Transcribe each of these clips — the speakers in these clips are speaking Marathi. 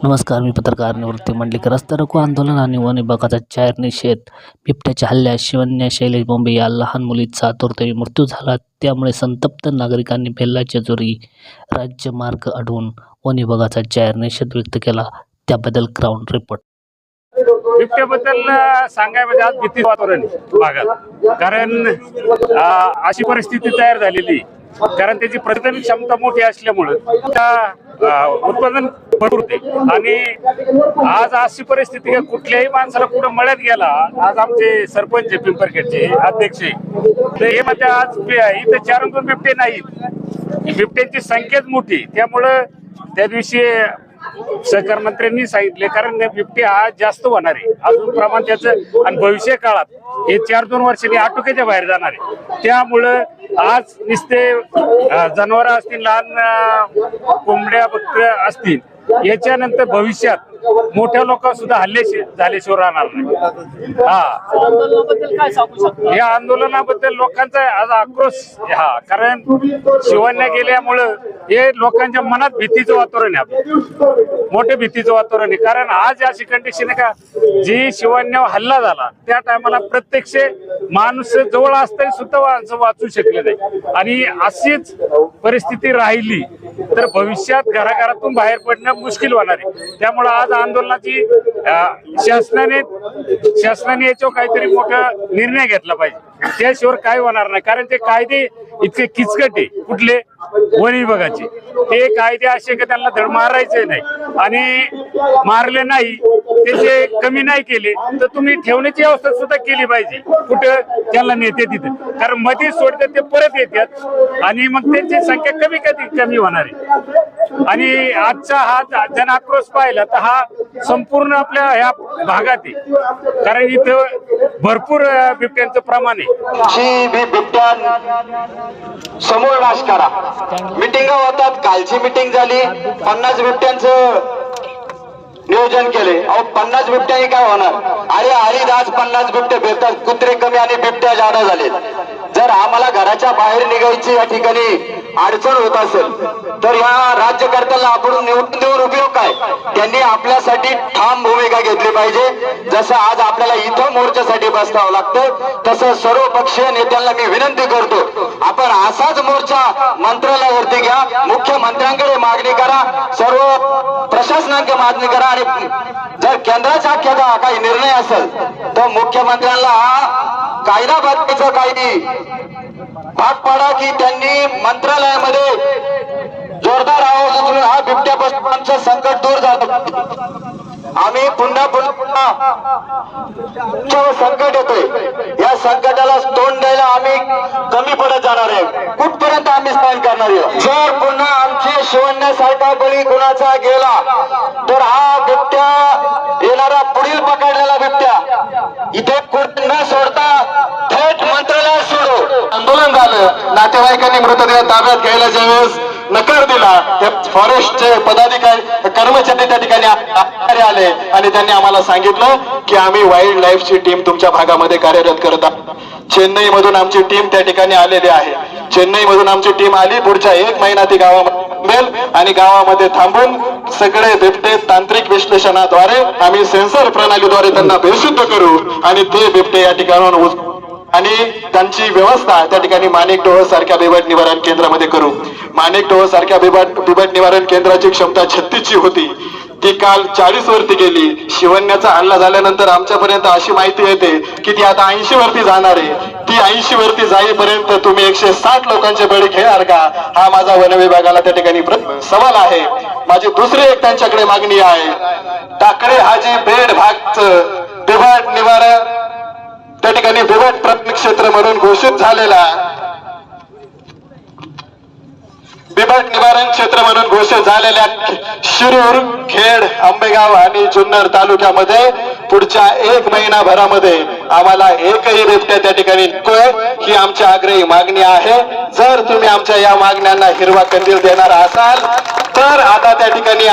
नमस्कार मी पत्रकार निवृत्ती मंडलिक रस्ता रोको आंदोलन आणि वन विभागाचा जाहीर निषेध. बिबट्याच्या हल्ल्यात शिवन्या शैलेश बोंबे या लहान मुलीचा आतुरतेने मृत्यू झाला. त्यामुळे संतप्त नागरिकांनी बेल्लाच्या जोरी राज्यमार्ग अडवून वन विभागाचा जाहीर निषेध व्यक्त केला. त्याबद्दल ग्राउंड रिपोर्ट. बिबट्याबद्दल सांगायमध्ये आज भीती वातावरण भागात. कारण अशी परिस्थिती तयार झालेली कारण त्याची प्रतिधन क्षमता मोठी असल्यामुळं त्या उत्पादन भरते आणि आज अशी परिस्थिती आहे कुठल्याही माणसाला कुठं मळ्यात गेला आज आमचे सरपंच पिंपरखेडचे अध्यक्ष तर हे म्हणजे आज इथे चार दोन बिबटे नाहीत. बिबट्यांची संख्याच मोठी त्यामुळं त्या दिवशी सहकार मंत्र्यांनी सांगितले कारण बिबटे हा जास्त होणार आहे. अजून प्रमाण त्याचं आणि भविष्य काळात हे चार दोन वर्षांनी आटोक्याच्या बाहेर जाणार आहे. त्यामुळं आज नुसते जनावर असतील लहान कोंबड्या बकर असतील याच्यानंतर भविष्यात मोठ्या लोक सुद्धा हल्ले झाल्याशिवाय राहणार नाही. हा. या आंदोलनाबद्दल लोकांचा आज आक्रोश हा. कारण शिवण्या गेल्यामुळं हे लोकांच्या मनात भीतीचं वातावरण आहे आपलं. मोठे भीतीचं वातावरण आहे. कारण आज अशी कंडिशन आहे का जी शिवण्या हल्ला झाला त्या टायमाला प्रत्यक्ष माणूस जवळ असताना सुद्धा वाचू शकले नाही. आणि अशीच परिस्थिती राहिली तर भविष्यात घराघरातून बाहेर पडणं मुश्किल होणार आहे. त्यामुळं आज आंदोलनाची शासनाने शासनाने याच्यावर काहीतरी मोठा निर्णय घेतला पाहिजे. त्याशिवाय काय होणार नाही. कारण ते कायदे इतके किचकट आहे. कुठले? वन विभागाचे. ते कायदे असे की त्यांना धड मारायचे नाही. आणि मारले नाही त्याचे कमी नाही केले तर तुम्ही ठेवण्याची व्यवस्था सुद्धा केली पाहिजे. कुठं त्यांना नेते तिथं. कारण मध्ये सोडतात ते परत येतात. आणि मग त्यांची संख्या कमी कधी कमी होणार आहे. आणि आजचा हा जन आक्रोश पाहिला तर हा संपूर्ण आपल्या ह्या भागात आहे. कारण इथं भरपूर बिबट्यांचं प्रमाण आहे. बी बिबट्या समोर नाश करा. मिटिंग होतात कालची मिटिंग झाली. पन्नास बिबट्यांचं नियोजन केले. अहो पन्नास बिबट्याही काय होणार? अरे हरिदास पन्नास बिबटे भेटतात. कुत्रे कमी आणि बिबट्या जादा झाले जर आम्हाला घराच्या बाहेर निघायची या ठिकाणी अडचण होत असेल तर या राज्यकर्त्याला आपण निवडून देऊन उपयोग काय? त्यांनी आपल्यासाठी ठाम भूमिका घेतली पाहिजे. जसं आज आपल्याला इथं मोर्चासाठी बसतावं लागतं तसं सर्व पक्षीय नेत्यांना मी विनंती करतो आपण असाच मोर्चा मंत्रालयावरती घ्या. मुख्यमंत्र्यांकडे मागणी करा सर्व प्रशासनाकडे मागणी करा. आणि जर केंद्राच्या काही निर्णय असेल तर मुख्यमंत्र्यांना कायदा बदलायचं काही भाग पाडा की त्यांनी मंत्रालयामध्ये जोरदार आवाज उचलून हा बिबट्या आमचं संकट दूर झालं. आम्ही पुन्हा पुन्हा जो संकट येतोय. या संकटाला तोंड द्यायला आम्ही कमी पडत जाणार आहे. कुठपर्यंत आम्ही सहन करणार आहे? जर पुन्हा आमची शिवण्यासारखा बळी कुणाचा गेला तर हा इथे कुठे न सोडता थेट मंत्रालयात सोडू. आंदोलन झालं. नातेवाईकांनी मृतदेह ताब्यात घ्यायला ज्यावेळेस नकार दिला त्या फॉरेस्टचे पदाधिकारी कर्मचारी त्या ठिकाणी आले आणि त्यांनी आम्हाला सांगितलं की आम्ही वाईल्ड लाईफची टीम तुमच्या भागामध्ये कार्यरत करत आहोत. चेन्नई मधून आमची टीम त्या ठिकाणी आलेली आहे. चेन्नई मधून आमची टीम आली. पुढच्या एक महिना ती गावामध्ये आणि गावामध्ये थांबून सगळे बिबटे तांत्रिक विश्लेषणाद्वारे आम्ही सेन्सर प्रणालीद्वारे त्यांना बेशुद्ध करू आणि ते बिबटे या ठिकाणाहून आणि त्यांची व्यवस्था त्या ठिकाणी माणिक डोह सारख्या बिबट निवारण केंद्रामध्ये करू. माणिक डोह सारख्या बिबट बिबट निवारण केंद्राची क्षमता छत्तीसची होती. ती काल चाळीस वरती गेली. शिवण्याचा हल्ला झाल्यानंतर आमच्यापर्यंत अशी माहिती येते की ती आता ऐंशी वरती जाणार आहे. ती ऐंशी वरती जाईपर्यंत तुम्ही एकशे साठ लोकांचे बळी घेणार का? हा माझा वन विभागाला त्या ठिकाणी सवाल आहे. माझी दुसरी एक त्यांच्याकडे मागणी आहे. टाकडे हाजी बेड भागचं बिबट निवार त्या ठिकाणी बिबट प्रत्येक क्षेत्र म्हणून घोषित झालेला. बिबट निवारण क्षेत्र म्हणून घोषित झालेल्या शिरूर खेड आंबेगाव आणि जुन्नर तालुक्यामध्ये पुढच्या एक महिनाभरामध्ये आम्हाला एकही बिबट्या त्या ठिकाणी नकोय. ही आमची आग्रही मागणी आहे. जर तुम्ही आमच्या या मागण्यांना हिरवा कंदील देणार असाल तर आता त्या ठिकाणी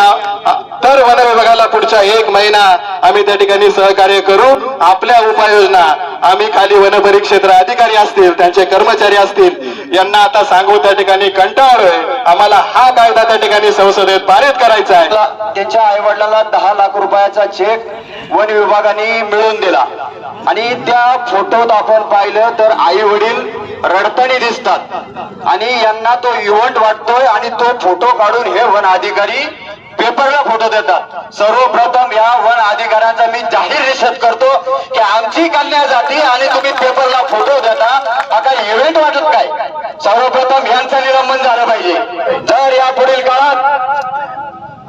तर वन विभागाला पुढच्या एक महिना आम्ही त्या ठिकाणी सहकार्य करू. आपल्या उपाययोजना आम्ही खाली वनपरिक्षेत्र अधिकारी असतील त्यांचे कर्मचारी असतील यांना आता सांगू त्या ठिकाणी कंटाळलोय आम्हाला हा कायदा त्या ठिकाणी संसदेत पारित करायचा आहे. त्याच्या आई वडिलांना दहा लाख रुपयाचा चेक वन विभागाने मिळवून दिला. आणि त्या फोटोत आपण पाहिलं तर आई वडील रडतानी दिसतात. आणि यांना तो इव्हेंट वाटतोय आणि तो फोटो काढून हे वन अधिकारी पेपरला फोटो देतात. सर्वप्रथम या वन अधिकाऱ्यांचा मी जाहीर निषेध करतो की आमची कन्या जाती आणि तुम्ही पेपरला फोटो देता. हा इव्हेंट वाटत काय? सर्वप्रथम यांचं निलंबन झालं पाहिजे. जर या पुढील काळात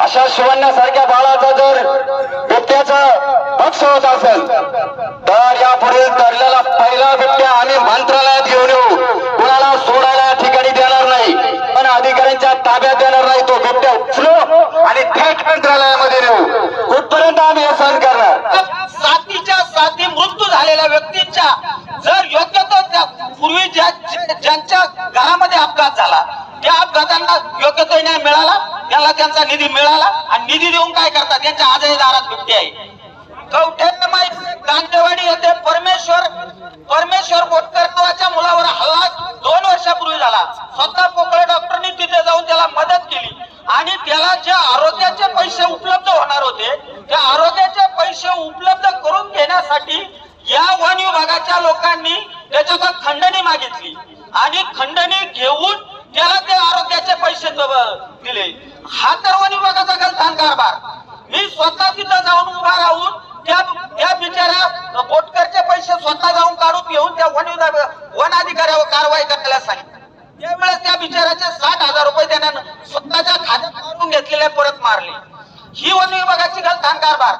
अशा शिवण्यासारख्या बाळाचा जर बिबट्याचा पक्ष होत असेल तर या पुढील तरलेला पहिला बिबट्या आम्ही मंत्रालयात घेऊन येऊ कुणाला सोडायला या ठिकाणी देणार नाही पण अधिकाऱ्यांच्या ताब्यात देणार नाही तो बिबट्या उचलो आणि थेट मंत्रालयामध्ये नेऊ कुठपर्यंत आम्ही हे सहन करणार साथीच्या साथी मृत्यू झालेल्या व्यक्तींच्या जर योग्य तो त्या पूर्वी ज्या ज्यांच्या घरामध्ये अपघात झाला त्या अपघातांना योग्य तो न्याय मिळाला त्याला त्यांचा निधी मिळाला आणि निधी देऊन काय करतात? त्यांच्या आजही दारात बिबटे आहे. कवठे दांडेवाडी येथे परमेश्वर परमेश्वर बोटकर नावाच्या मुलावर हल्ला दोन वर्षापूर्वी झाला. स्वतः पोकळे डॉक्टरनी तिथे जाऊन त्याला मदत केली. आणि त्याला जे आरोग्याचे पैसे उपलब्ध होणार होते त्या आरोग्याचे पैसे उपलब्ध करून घेण्यासाठी या वन विभागाच्या लोकांनी त्याच्याकडे खंडणी मागितली. आणि खंडणी घेऊन त्याला ते आरोग्याचे पैसे दिले. हा तर वन विभागाचा गलथान कारभार. मी स्वतः तिथं जाऊन उभा राहून त्या त्या बिचाऱ्या बोटकरचे पैसे स्वतः जाऊन काढून घेऊन त्या वन विभाग वन अधिकाऱ्यावर कारवाई करायला सांगितलं. त्यावेळेस त्या बिचाऱ्याचे साठ हजार रुपये देण्यानं स्वतःच्या खात्यात काढून घेतलेले परत मारले. ही वन विभागाची गलथान कारभार.